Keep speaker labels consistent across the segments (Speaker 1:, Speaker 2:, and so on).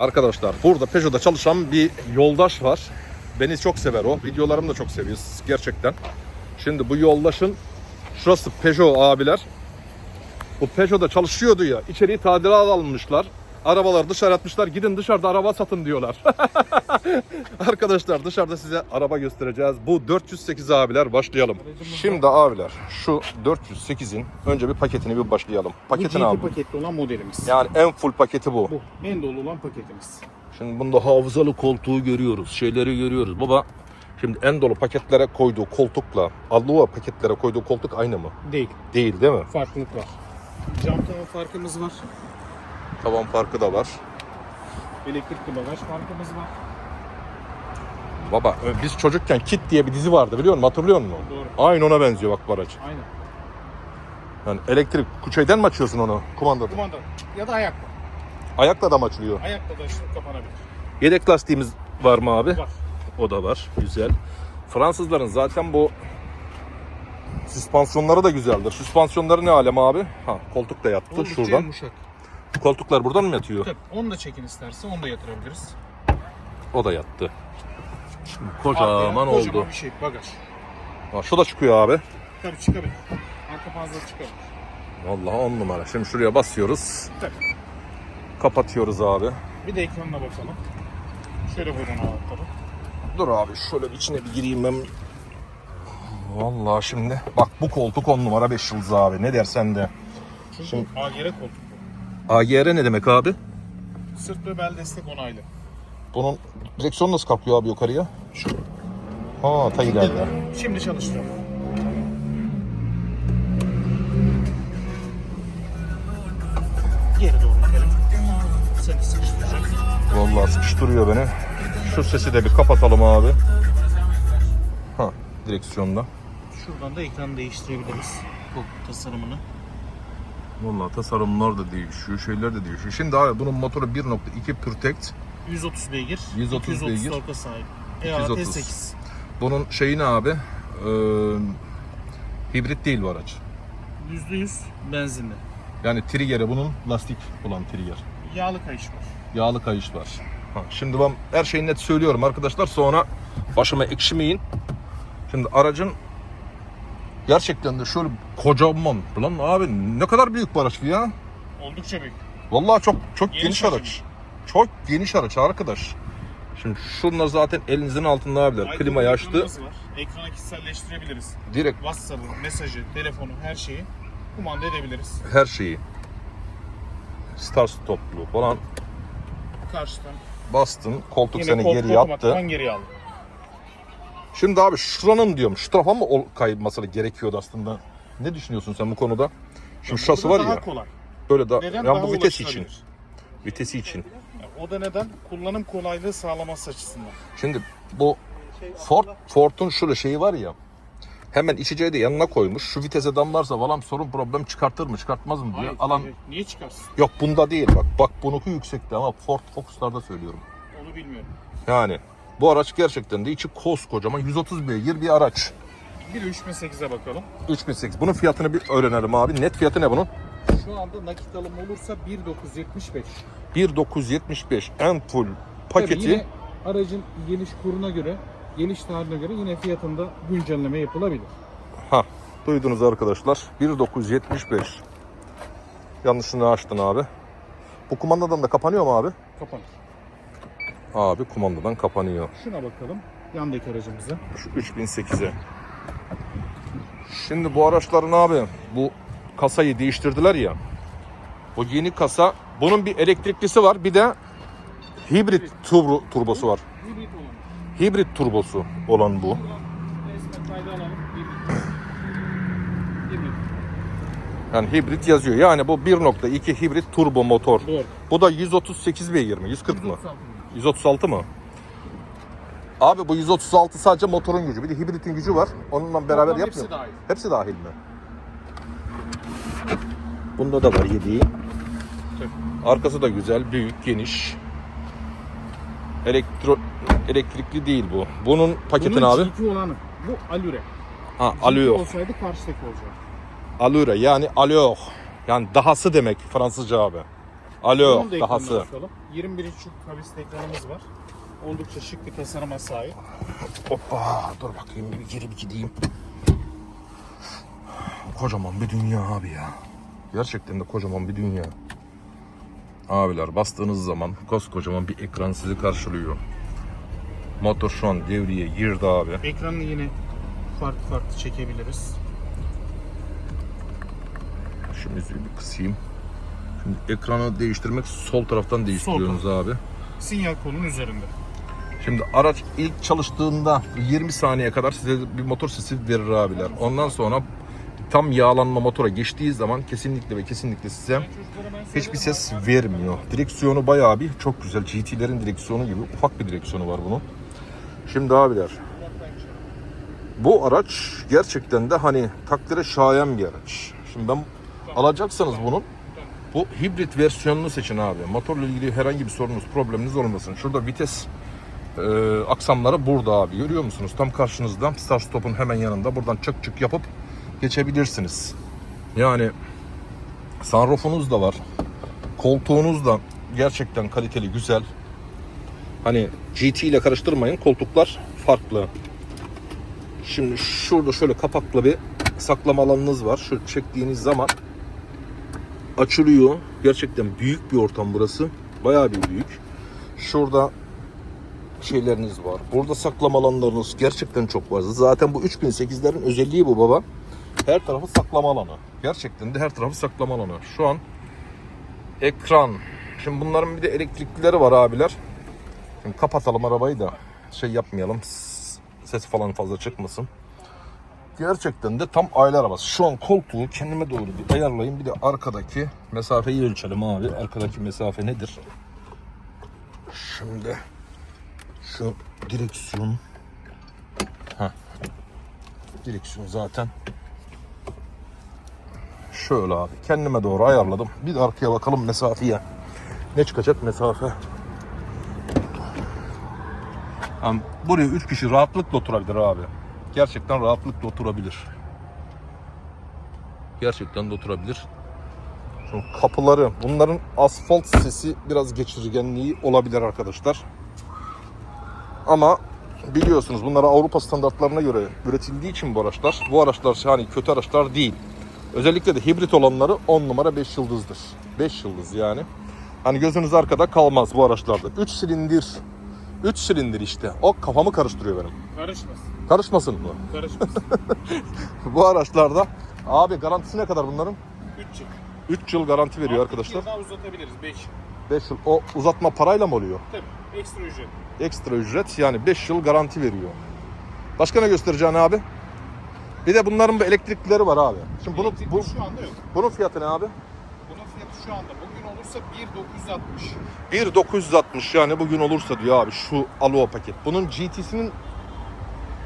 Speaker 1: Arkadaşlar burada Peugeot'da çalışan bir yoldaş var. Beni çok sever o. Videolarımı da çok seviyoruz gerçekten. Şimdi bu yoldaşın şurası Peugeot abiler. Bu Peugeot'da çalışıyordu ya. İçeriği tadilat almışlar. Arabaları dışarı atmışlar. Gidin dışarıda araba satın diyorlar. Arkadaşlar dışarıda size araba göstereceğiz. Bu 408 abiler başlayalım. Şimdi abiler şu 408'in önce bir paketini bir başlayalım.
Speaker 2: Bu
Speaker 1: Paketini
Speaker 2: GT
Speaker 1: aldım.
Speaker 2: paketli olan modelimiz.
Speaker 1: Yani en full paketi bu.
Speaker 2: Bu en dolu olan paketimiz.
Speaker 1: Şimdi bunda hafızalı koltuğu görüyoruz. Şeyleri görüyoruz. Baba şimdi en dolu paketlere koyduğu koltukla Alluva paketlere koyduğu koltuk aynı mı?
Speaker 2: Değil.
Speaker 1: Değil değil mi?
Speaker 2: Farklılık var. Cam tavan farkımız var.
Speaker 1: Tavan farkı da var.
Speaker 2: Elektrikli bagaj farkımız var.
Speaker 1: Baba biz çocukken Kit diye bir dizi vardı biliyor musun? Hatırlıyor musun?
Speaker 2: Doğru.
Speaker 1: Aynı ona benziyor bak bu araç.
Speaker 2: Aynen.
Speaker 1: Yani elektrik şeyden mi açıyorsun onu kumandada?
Speaker 2: Kumanda ya da ayakla.
Speaker 1: Ayakla da mı açılıyor?
Speaker 2: Ayakla da şu kapanabilir.
Speaker 1: Yedek lastiğimiz var mı abi?
Speaker 2: Var.
Speaker 1: O da var. Güzel. Fransızların zaten bu süspansiyonları da güzeldir. Süspansiyonları ne alem abi? Ha koltuk da yattı
Speaker 2: Oldukça
Speaker 1: şuradan.
Speaker 2: yumuşak.
Speaker 1: Koltuklar buradan mı yatıyor?
Speaker 2: Tabii onu da çekin isterse onu da yatırabiliriz.
Speaker 1: O da yattı. Şimdi
Speaker 2: Arkaya
Speaker 1: kocaman oldu.
Speaker 2: Kocaman bir şey bagaj.
Speaker 1: Ha, şu da çıkıyor abi.
Speaker 2: Tabii çıkabilir. Arka fazla çıkabilir.
Speaker 1: Vallahi on numara. Şimdi şuraya basıyoruz.
Speaker 2: Tabii.
Speaker 1: Kapatıyoruz abi.
Speaker 2: Bir de ekranına bakalım. Şöyle buyurun anahtarı.
Speaker 1: Dur abi şöyle bir içine bir gireyim ben. Vallahi şimdi bak bu koltuk 10 numara 5 yıldız abi. Ne dersen de.
Speaker 2: Çünkü
Speaker 1: Şimdi-
Speaker 2: AGR koltuk.
Speaker 1: AGR ne demek abi?
Speaker 2: Sırt ve bel destek onaylı.
Speaker 1: Bunun direksiyon nasıl kalkıyor abi yukarıya? Şu. Ha ta ileride.
Speaker 2: Şimdi çalıştıralım. Geri doğru itelim. Seni sıkıştıracak.
Speaker 1: Vallahi sıkıştırıyor beni. Şu sesi de bir kapatalım abi. Ha direksiyonda.
Speaker 2: Şuradan da ekranı değiştirebiliriz. Bu tasarımını.
Speaker 1: Vallahi tasarımlar da değişiyor, şeyler de değişiyor. Şimdi abi bunun motoru 1.2 Protect.
Speaker 2: 130 beygir.
Speaker 1: 130
Speaker 2: 230
Speaker 1: beygir.
Speaker 2: torka sahip. EA
Speaker 1: yüz otuz.
Speaker 2: T8.
Speaker 1: Bunun şeyi ne abi? Ee, hibrit değil bu araç.
Speaker 2: %100 benzinli.
Speaker 1: Yani trigger'i bunun lastik olan trigger.
Speaker 2: Yağlı kayış var.
Speaker 1: Yağlı kayış var. Ha, şimdi ben her şeyi net söylüyorum arkadaşlar. Sonra başıma ekşimeyin. Şimdi aracın gerçekten de şöyle kocaman. Lan abi ne kadar büyük bir araç bu ya.
Speaker 2: Oldukça büyük.
Speaker 1: Vallahi çok çok
Speaker 2: Geniş
Speaker 1: geniş araç. Çok geniş araç arkadaş. Şimdi şunlar zaten elinizin altında abiler. Açtı.
Speaker 2: Aydınlatmamız Var. Ekranı kişiselleştirebiliriz.
Speaker 1: Direkt
Speaker 2: WhatsApp'ı, mesajı, telefonu, her şeyi kumanda edebiliriz.
Speaker 1: her şeyi. Start stoplu falan
Speaker 2: Karşıdan.
Speaker 1: bastın. Koltuk
Speaker 2: Yine
Speaker 1: seni
Speaker 2: koltuğu
Speaker 1: geri yattı.
Speaker 2: geri aldı.
Speaker 1: Şimdi abi şuranın diyorum şu tarafa mı kayması gerekiyordu aslında? Ne düşünüyorsun sen bu konuda? Şimdi şurası var
Speaker 2: daha
Speaker 1: ya
Speaker 2: kolay.
Speaker 1: böyle da
Speaker 2: Neden?
Speaker 1: yani bu vites için. Vitesi için.
Speaker 2: O da neden? Kullanım kolaylığı sağlaması açısından.
Speaker 1: Şimdi bu Ford Ford'un şurada şeyi var ya. Hemen içeceği de yanına koymuş. Şu vitese damlarsa falan sorun problem çıkartır mı çıkartmaz mı diyor.
Speaker 2: Hayır,
Speaker 1: Alan.
Speaker 2: Niye çıkarsın?
Speaker 1: yok bunda değil bak. Bak bununki yüksekte ama Ford Focus'larda söylüyorum.
Speaker 2: Onu bilmiyorum.
Speaker 1: Yani bu araç gerçekten de içi koskocaman 130 beygir bir araç.
Speaker 2: Bir de 3008'e bakalım.
Speaker 1: 3008. Bunun fiyatını bir öğrenelim abi. Net fiyatı ne bunun?
Speaker 2: Şu anda nakit alım olursa 1975.
Speaker 1: 1975 en full paketi.
Speaker 2: Tabii yine aracın geliş kuruna göre, geliş tarihine göre yine fiyatında güncelleme yapılabilir.
Speaker 1: Ha, duydunuz arkadaşlar. 1975. Yanlışını açtın abi. Bu kumandadan da kapanıyor mu abi?
Speaker 2: Kapanır.
Speaker 1: Abi kumandadan kapanıyor.
Speaker 2: Şuna bakalım. Yandaki aracımıza.
Speaker 1: Şu 3008'e. Şimdi bu araçların abi bu kasayı değiştirdiler ya. Bu yeni kasa bunun bir elektriklisi var bir de hibrit turbo, turbosu var.
Speaker 2: Hibrit olan.
Speaker 1: Hibrit turbosu olan bu. Yani hibrit yazıyor. Yani bu 1.2 hibrit turbo motor.
Speaker 2: Doğru.
Speaker 1: Bu da 138 beygir mi? 140 mı?
Speaker 2: 136.
Speaker 1: 136 mı? Abi bu 136 sadece motorun gücü. Bir de hibritin gücü var. Onunla beraber
Speaker 2: Toplam
Speaker 1: yapmıyor.
Speaker 2: hepsi dahil.
Speaker 1: Hepsi dahil mi? Bunda da var yediği. Arkası da güzel, büyük, geniş. Elektro elektrikli değil bu. Bunun paketin
Speaker 2: Bunun
Speaker 1: abi.
Speaker 2: GT olanı. Bu Allure.
Speaker 1: Ha,
Speaker 2: GT
Speaker 1: alıyor.
Speaker 2: olsaydı karşıdaki olacak.
Speaker 1: Allure yani alıyor. Yani dahası demek Fransızca abi. Alo
Speaker 2: Bunun da
Speaker 1: dahası.
Speaker 2: açalım. 21 inç kavisli ekranımız var. Oldukça şık bir tasarıma sahip.
Speaker 1: Hoppa dur bakayım bir geri bir gideyim. Kocaman bir dünya abi ya. Gerçekten de kocaman bir dünya. Abiler bastığınız zaman koskocaman bir ekran sizi karşılıyor. Motor şu an devreye girdi abi.
Speaker 2: Ekranını yine farklı farklı çekebiliriz.
Speaker 1: Şu müziği bir kısayım. Şimdi ekranı değiştirmek sol taraftan değiştiriyorsunuz abi.
Speaker 2: Sinyal kolunun üzerinde.
Speaker 1: Şimdi araç ilk çalıştığında 20 saniye kadar size bir motor sesi verir abiler. Ondan sonra tam yağlanma motora geçtiği zaman kesinlikle ve kesinlikle size hiçbir ses vermiyor. Direksiyonu bayağı bir çok güzel. GT'lerin direksiyonu gibi ufak bir direksiyonu var bunun. Şimdi abiler bu araç gerçekten de hani takdire şayan bir araç. Şimdi ben alacaksanız bunun bu hibrit versiyonunu seçin abi. Motorla ilgili herhangi bir sorunuz, probleminiz olmasın. Şurada vites e, aksamları burada abi. Görüyor musunuz? Tam karşınızda. Start stop'un hemen yanında. Buradan çık çık yapıp geçebilirsiniz. Yani sunroofunuz da var. Koltuğunuz da gerçekten kaliteli, güzel. Hani GT ile karıştırmayın. Koltuklar farklı. Şimdi şurada şöyle kapaklı bir saklama alanınız var. Şu çektiğiniz zaman açılıyor. Gerçekten büyük bir ortam burası. Bayağı bir büyük. Şurada şeyleriniz var. Burada saklama alanlarınız gerçekten çok var. Zaten bu 3008'lerin özelliği bu baba. Her tarafı saklama alanı. Gerçekten de her tarafı saklama alanı. Şu an ekran. Şimdi bunların bir de elektriklileri var abiler. Şimdi kapatalım arabayı da şey yapmayalım. Ses falan fazla çıkmasın. Gerçekten de tam aile arabası. Şu an koltuğu kendime doğru bir ayarlayayım. Bir de arkadaki mesafeyi ölçelim abi. Arkadaki mesafe nedir? Şimdi şu direksiyon Heh. direksiyon zaten şöyle abi kendime doğru ayarladım. Bir de arkaya bakalım mesafeye. Ne çıkacak mesafe? Yani buraya 3 kişi rahatlıkla oturabilir abi. Gerçekten rahatlıkla oturabilir. Gerçekten de oturabilir. Şimdi kapıları, bunların asfalt sesi biraz geçirgenliği olabilir arkadaşlar. Ama biliyorsunuz bunlar Avrupa standartlarına göre üretildiği için bu araçlar. Bu araçlar hani kötü araçlar değil. Özellikle de hibrit olanları 10 numara 5 yıldızdır. 5 yıldız yani. Hani gözünüz arkada kalmaz bu araçlarda. 3 silindir. 3 silindir işte. O kafamı karıştırıyor benim.
Speaker 2: Karışmasın.
Speaker 1: Karışmasın mı?
Speaker 2: Karışmasın.
Speaker 1: Bu araçlarda abi garantisi ne kadar bunların?
Speaker 2: 3 yıl.
Speaker 1: 3 yıl garanti veriyor arkadaşlar.
Speaker 2: daha uzatabiliriz 5 yıl.
Speaker 1: 5 yıl. O uzatma parayla mı oluyor?
Speaker 2: Tabii ekstra ücret.
Speaker 1: Ekstra ücret yani 5 yıl garanti veriyor. Başka ne göstereceğin abi? Bir de bunların bu elektriklileri var abi. Şimdi bunu,
Speaker 2: Elektrikli
Speaker 1: bu,
Speaker 2: şu anda yok.
Speaker 1: bunun fiyatı ne abi?
Speaker 2: Bunun fiyatı şu anda bugün olursa 1.960.
Speaker 1: 1.960 yani bugün olursa diyor abi şu Alo paket. Bunun GT'sinin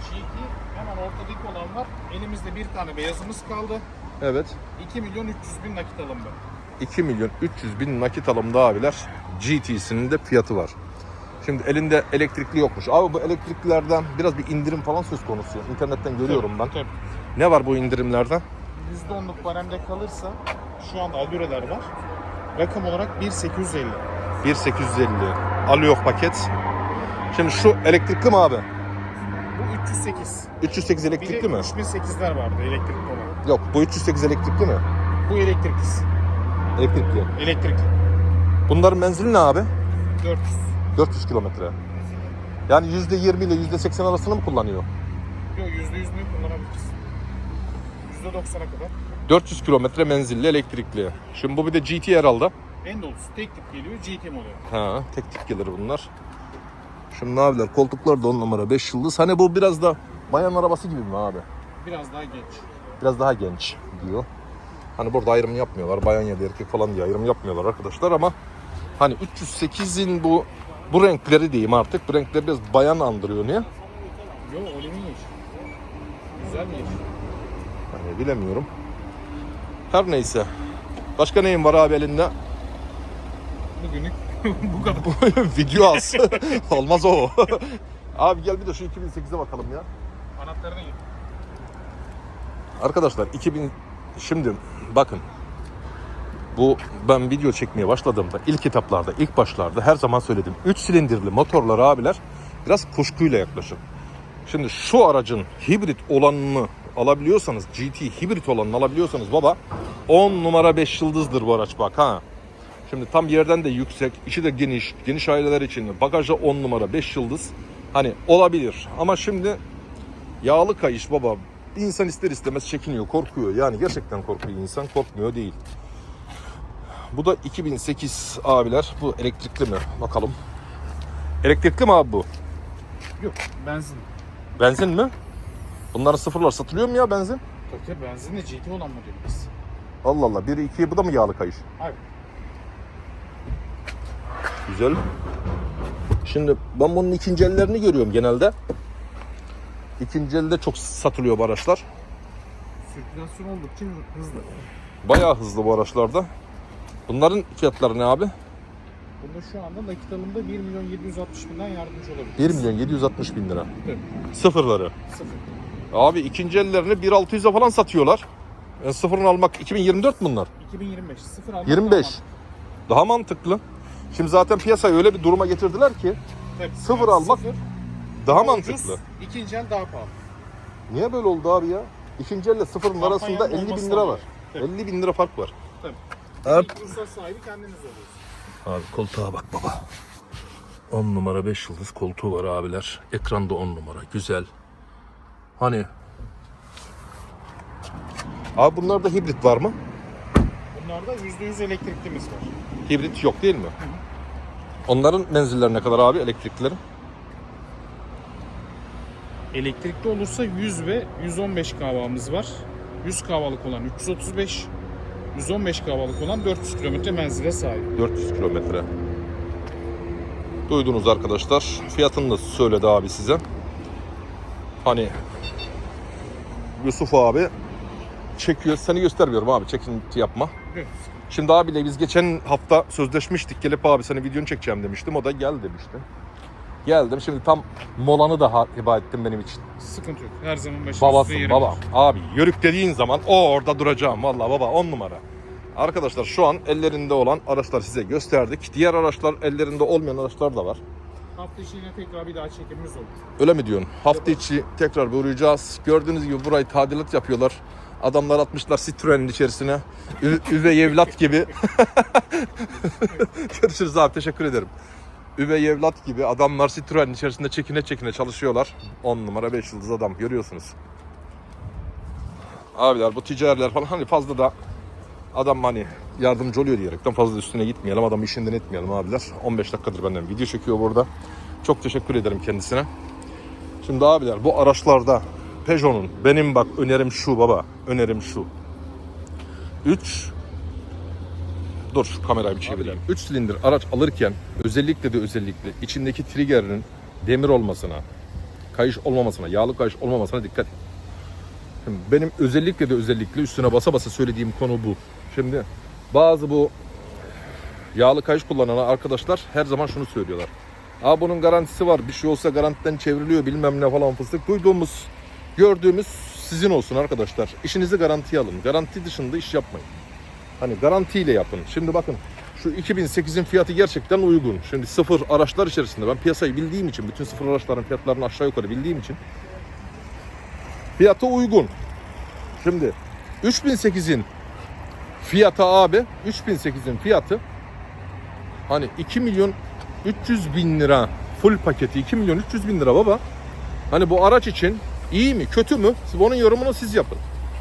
Speaker 2: GT hemen ortadaki olan var. Elimizde bir tane beyazımız kaldı.
Speaker 1: evet
Speaker 2: 2 milyon 300 bin nakit alındı.
Speaker 1: 2 milyon 300 bin nakit alımda abiler. GT'sinin de fiyatı var. Şimdi elinde elektrikli yokmuş. Abi bu elektriklilerden biraz bir indirim falan söz konusu. İnternetten görüyorum ben.
Speaker 2: Tabii.
Speaker 1: Ne var bu indirimlerden?
Speaker 2: %10'luk baremde kalırsa şu anda Adure'ler var. Rakam olarak 1.850.
Speaker 1: 1.850 alıyor paket. Şimdi şu elektrikli mi abi?
Speaker 2: Bu 308.
Speaker 1: 308
Speaker 2: Bir de
Speaker 1: elektrikli mi?
Speaker 2: 3008'ler vardı elektrikli olan.
Speaker 1: Yok bu 308 elektrikli mi?
Speaker 2: Bu elektriksiz.
Speaker 1: Elektrikli.
Speaker 2: Elektrikli.
Speaker 1: Bunların menzili ne abi?
Speaker 2: 400.
Speaker 1: 400 kilometre. Yani %20 ile %80 arasını mı kullanıyor?
Speaker 2: Yok %100 mü kullanabiliriz. %90'a kadar.
Speaker 1: 400 kilometre menzilli elektrikli. Şimdi bu bir de GT herhalde.
Speaker 2: En dolusu tek tip geliyor GT modeli.
Speaker 1: Ha, tek tip gelir bunlar. Şimdi ne abiler? Koltuklar da 10 numara 5 yıldız. Hani bu biraz da bayan arabası gibi mi abi?
Speaker 2: Biraz daha genç.
Speaker 1: Biraz daha genç diyor. Hani burada ayrım yapmıyorlar. Bayan ya da erkek falan diye ayrım yapmıyorlar arkadaşlar ama hani 308'in bu bu renkleri diyeyim artık. Bu renkler biraz bayan andırıyor niye?
Speaker 2: Yo öyle mi yeşil? Güzel yeşil.
Speaker 1: Hani bilemiyorum. Her neyse. Başka neyin var abi elinde?
Speaker 2: Bugünlük bu kadar.
Speaker 1: Video az. Olmaz o. abi gel bir de şu 2008'e bakalım ya.
Speaker 2: Anahtarını git.
Speaker 1: Arkadaşlar 2000 şimdi bakın Bu ben video çekmeye başladığımda ilk etaplarda, ilk başlarda her zaman söyledim. 3 silindirli motorlar abiler biraz kuşkuyla yaklaşın. Şimdi şu aracın hibrit olanını alabiliyorsanız, GT hibrit olanını alabiliyorsanız baba 10 numara 5 yıldızdır bu araç bak ha. Şimdi tam yerden de yüksek, içi de geniş, geniş aileler için bagajda 10 numara 5 yıldız. Hani olabilir ama şimdi yağlı kayış baba insan ister istemez çekiniyor, korkuyor. Yani gerçekten korkuyor insan, korkmuyor değil. Bu da 2008 abiler. Bu elektrikli mi? Bakalım. Elektrikli mi abi bu?
Speaker 2: Yok benzin.
Speaker 1: Benzin mi? Bunların sıfırlar satılıyor mu ya benzin?
Speaker 2: Tabii tabii benzinle GT olan modelimiz.
Speaker 1: Allah Allah. Biri ikiye bu da mı yağlı kayış?
Speaker 2: Hayır.
Speaker 1: Güzel. Şimdi ben bunun ikinci ellerini görüyorum genelde. İkinci elde çok satılıyor bu araçlar.
Speaker 2: Sirkülasyon oldukça hızlı.
Speaker 1: Bayağı hızlı bu araçlarda. Bunların fiyatları ne abi?
Speaker 2: Bunda şu anda nakit alımda 1 milyon 760 binden yardımcı olabilir.
Speaker 1: 1 milyon 760 bin lira.
Speaker 2: Evet.
Speaker 1: Sıfırları.
Speaker 2: Sıfır.
Speaker 1: Abi ikinci ellerini 1.600'e falan satıyorlar. Yani sıfırını almak 2024 bunlar.
Speaker 2: 2025. Sıfır almak
Speaker 1: 25.
Speaker 2: daha
Speaker 1: Daha mantıklı. Şimdi zaten piyasayı öyle bir duruma getirdiler ki
Speaker 2: mantıklı. Tabii.
Speaker 1: Sıfır almak
Speaker 2: sıfır,
Speaker 1: daha
Speaker 2: ucuz,
Speaker 1: mantıklı.
Speaker 2: İkinci el daha pahalı.
Speaker 1: Niye böyle oldu abi ya? İkinci elle sıfırın
Speaker 2: Kampanyanın
Speaker 1: arasında 50 bin lira var.
Speaker 2: Tabii.
Speaker 1: 50 bin lira fark var.
Speaker 2: Tabii.
Speaker 1: Abi,
Speaker 2: İlk ruhsat sahibi kendiniz oluyorsunuz.
Speaker 1: Abi koltuğa bak baba. 10 numara 5 yıldız koltuğu var abiler. Ekranda 10 numara. Güzel. Hani Abi bunlarda hibrit var mı?
Speaker 2: Bunlarda %100 elektriklimiz var.
Speaker 1: Hibrit yok değil mi? Onların menzilleri ne kadar abi elektriklilerin?
Speaker 2: Elektrikli olursa 100 ve 115 kahvamız var. 100 kahvalık olan 335, 115 kahvalık olan 400 kilometre menzile sahip.
Speaker 1: 400 kilometre. Duydunuz arkadaşlar. Fiyatını da söyledi abi size. Hani Yusuf abi çekiyor. Seni göstermiyorum abi. Çekinti yapma.
Speaker 2: Evet.
Speaker 1: Şimdi abiyle biz geçen hafta sözleşmiştik. Gelip abi senin videonu çekeceğim demiştim. O da gel demişti. Geldim. Şimdi tam molanı da hiba ettim benim için.
Speaker 2: Sıkıntı yok. Her zaman başımızda
Speaker 1: Babasın baba. Abi yörük dediğin zaman o orada duracağım. Vallahi baba on numara. Arkadaşlar şu an ellerinde olan araçlar size gösterdik. Diğer araçlar ellerinde olmayan araçlar da var.
Speaker 2: Hafta içi yine tekrar bir daha çekimimiz olur.
Speaker 1: Öyle mi diyorsun? Hafta içi tekrar bir uğrayacağız. Gördüğünüz gibi burayı tadilat yapıyorlar. Adamlar atmışlar Citroen'in içerisine. Ü- üvey evlat gibi. Görüşürüz abi teşekkür ederim. Üvey evlat gibi adamlar Citroen'in içerisinde çekine çekine çalışıyorlar. 10 numara 5 yıldız adam görüyorsunuz. Abiler bu ticariler falan hani fazla da adam hani yardımcı oluyor diyerekten fazla üstüne gitmeyelim. Adam işinden etmeyelim abiler. 15 dakikadır benden video çekiyor burada. Çok teşekkür ederim kendisine. Şimdi abiler bu araçlarda Peugeot'un benim bak önerim şu baba. Önerim şu. 3 Dur şu kamerayı bir çevireyim. 3 silindir araç alırken özellikle de özellikle içindeki trigger'ın demir olmasına, kayış olmamasına, yağlı kayış olmamasına dikkat et. Benim özellikle de özellikle üstüne basa basa söylediğim konu bu. Şimdi bazı bu yağlı kayış kullanan arkadaşlar her zaman şunu söylüyorlar. Aa bunun garantisi var. Bir şey olsa garantiden çevriliyor bilmem ne falan fıstık. Duyduğumuz, gördüğümüz sizin olsun arkadaşlar. İşinizi garantiye alın. Garanti dışında iş yapmayın. Hani garantiyle yapın. Şimdi bakın şu 2008'in fiyatı gerçekten uygun. Şimdi sıfır araçlar içerisinde ben piyasayı bildiğim için, bütün sıfır araçların fiyatlarını aşağı yukarı bildiğim için fiyatı uygun. Şimdi 3008'in fiyatı abi, 3008'in fiyatı hani 2 milyon 300 bin lira full paketi 2 milyon 300 bin lira baba. Hani bu araç için iyi mi kötü mü? Onun yorumunu siz yapın.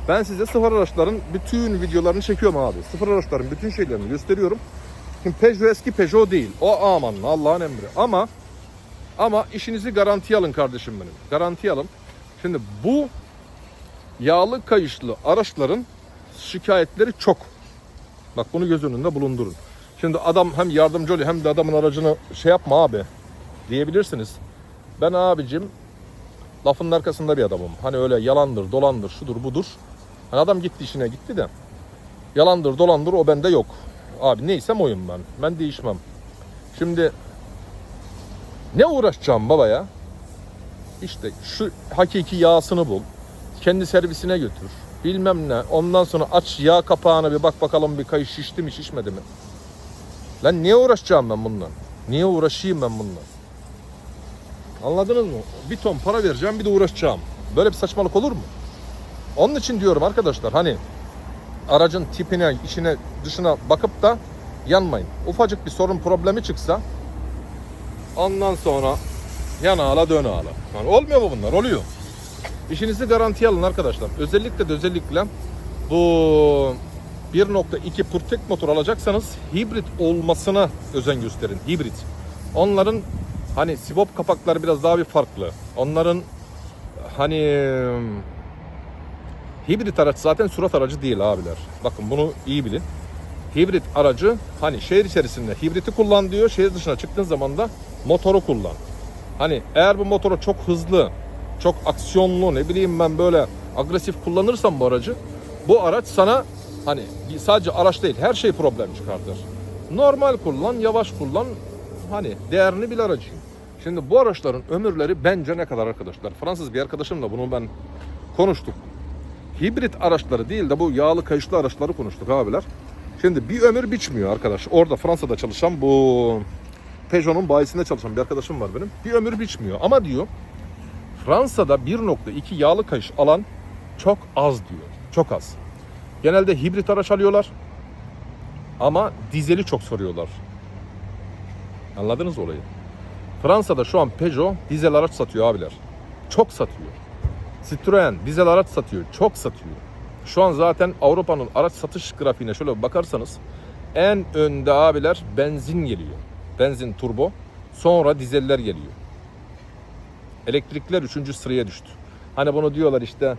Speaker 1: Ben size sıfır araçların bütün videolarını çekiyorum abi. Sıfır araçların bütün şeylerini gösteriyorum. Şimdi Peugeot eski Peugeot değil. O aman Allah'ın emri. Ama ama işinizi garantiye alın kardeşim benim. Garantiye alın. Şimdi bu yağlı kayışlı araçların şikayetleri çok. Bak bunu göz önünde bulundurun. Şimdi adam hem yardımcı oluyor hem de adamın aracını şey yapma abi diyebilirsiniz. Ben abicim lafın arkasında bir adamım. Hani öyle yalandır, dolandır, şudur budur. Hani adam gitti işine gitti de. Yalandır, dolandır o bende yok. Abi neysem oyum ben. Ben değişmem. Şimdi ne uğraşacağım baba ya? İşte şu hakiki yağsını bul. Kendi servisine götür. Bilmem ne. Ondan sonra aç yağ kapağını bir bak bakalım bir kayış şişti mi şişmedi mi? Lan niye uğraşacağım ben bununla? Niye uğraşayım ben bununla? Anladınız mı? Bir ton para vereceğim bir de uğraşacağım. Böyle bir saçmalık olur mu? Onun için diyorum arkadaşlar hani aracın tipine, içine, dışına bakıp da yanmayın. Ufacık bir sorun problemi çıksa ondan sonra yan ağla dön ağla. Yani olmuyor mu bunlar? Oluyor. İşinizi garantiye alın arkadaşlar. Özellikle de özellikle bu 1.2 Purtek motor alacaksanız hibrit olmasına özen gösterin. Hibrit. Onların hani sibop kapakları biraz daha bir farklı. Onların hani hibrit araç zaten surat aracı değil abiler. Bakın bunu iyi bilin. Hibrit aracı hani şehir içerisinde hibriti kullan diyor. Şehir dışına çıktığın zaman da motoru kullan. Hani eğer bu motoru çok hızlı, çok aksiyonlu ne bileyim ben böyle agresif kullanırsan bu aracı bu araç sana hani sadece araç değil her şey problem çıkartır. Normal kullan, yavaş kullan hani değerini bil aracı. Şimdi bu araçların ömürleri bence ne kadar arkadaşlar? Fransız bir arkadaşımla bunu ben konuştuk. Hibrit araçları değil de bu yağlı kayışlı araçları konuştuk abiler. Şimdi bir ömür biçmiyor arkadaş. Orada Fransa'da çalışan bu Peugeot'un bayisinde çalışan bir arkadaşım var benim. Bir ömür biçmiyor. Ama diyor Fransa'da 1.2 yağlı kayış alan çok az diyor. Çok az. Genelde hibrit araç alıyorlar. Ama dizeli çok soruyorlar. Anladınız olayı? Fransa'da şu an Peugeot dizel araç satıyor abiler. Çok satıyor. Citroen dizel araç satıyor. Çok satıyor. Şu an zaten Avrupa'nın araç satış grafiğine şöyle bakarsanız en önde abiler benzin geliyor. Benzin turbo. Sonra dizeller geliyor. Elektrikler 3. sıraya düştü. Hani bunu diyorlar işte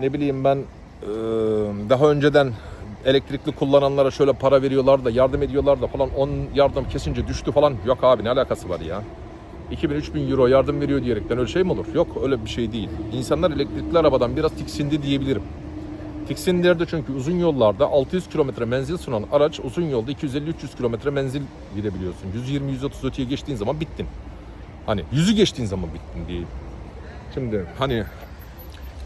Speaker 1: ne bileyim ben daha önceden elektrikli kullananlara şöyle para veriyorlar da yardım ediyorlar da falan onun yardım kesince düştü falan. Yok abi ne alakası var ya? 2000-3000 euro yardım veriyor diyerekten öyle şey mi olur? Yok öyle bir şey değil. İnsanlar elektrikli arabadan biraz tiksindi diyebilirim. Tiksindirdi çünkü uzun yollarda 600 kilometre menzil sunan araç uzun yolda 250-300 kilometre menzil gidebiliyorsun. 120-130 öteye geçtiğin zaman bittin. Hani yüzü geçtiğin zaman bittin diye. Şimdi hani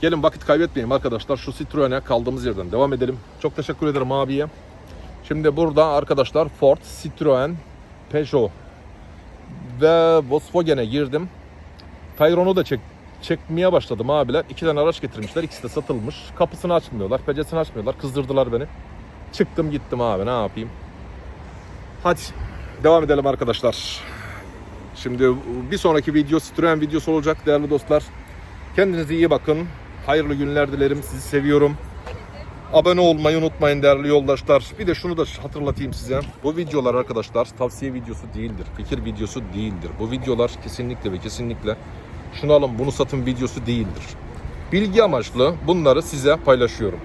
Speaker 1: gelin vakit kaybetmeyelim arkadaşlar. Şu Citroen'e kaldığımız yerden devam edelim. Çok teşekkür ederim abiye. Şimdi burada arkadaşlar Ford, Citroen, Peugeot ve Volkswagen'e girdim. Tayron'u da çek, çekmeye başladım abiler. İki tane araç getirmişler. İkisi de satılmış. Kapısını açmıyorlar, pecesini açmıyorlar. Kızdırdılar beni. Çıktım gittim abi ne yapayım. Hadi devam edelim arkadaşlar. Şimdi bir sonraki video Citroen videosu olacak değerli dostlar. Kendinize iyi bakın. Hayırlı günler dilerim. Sizi seviyorum. Abone olmayı unutmayın değerli yoldaşlar. Bir de şunu da hatırlatayım size. Bu videolar arkadaşlar tavsiye videosu değildir. Fikir videosu değildir. Bu videolar kesinlikle ve kesinlikle şunu alın bunu satın videosu değildir. Bilgi amaçlı bunları size paylaşıyorum.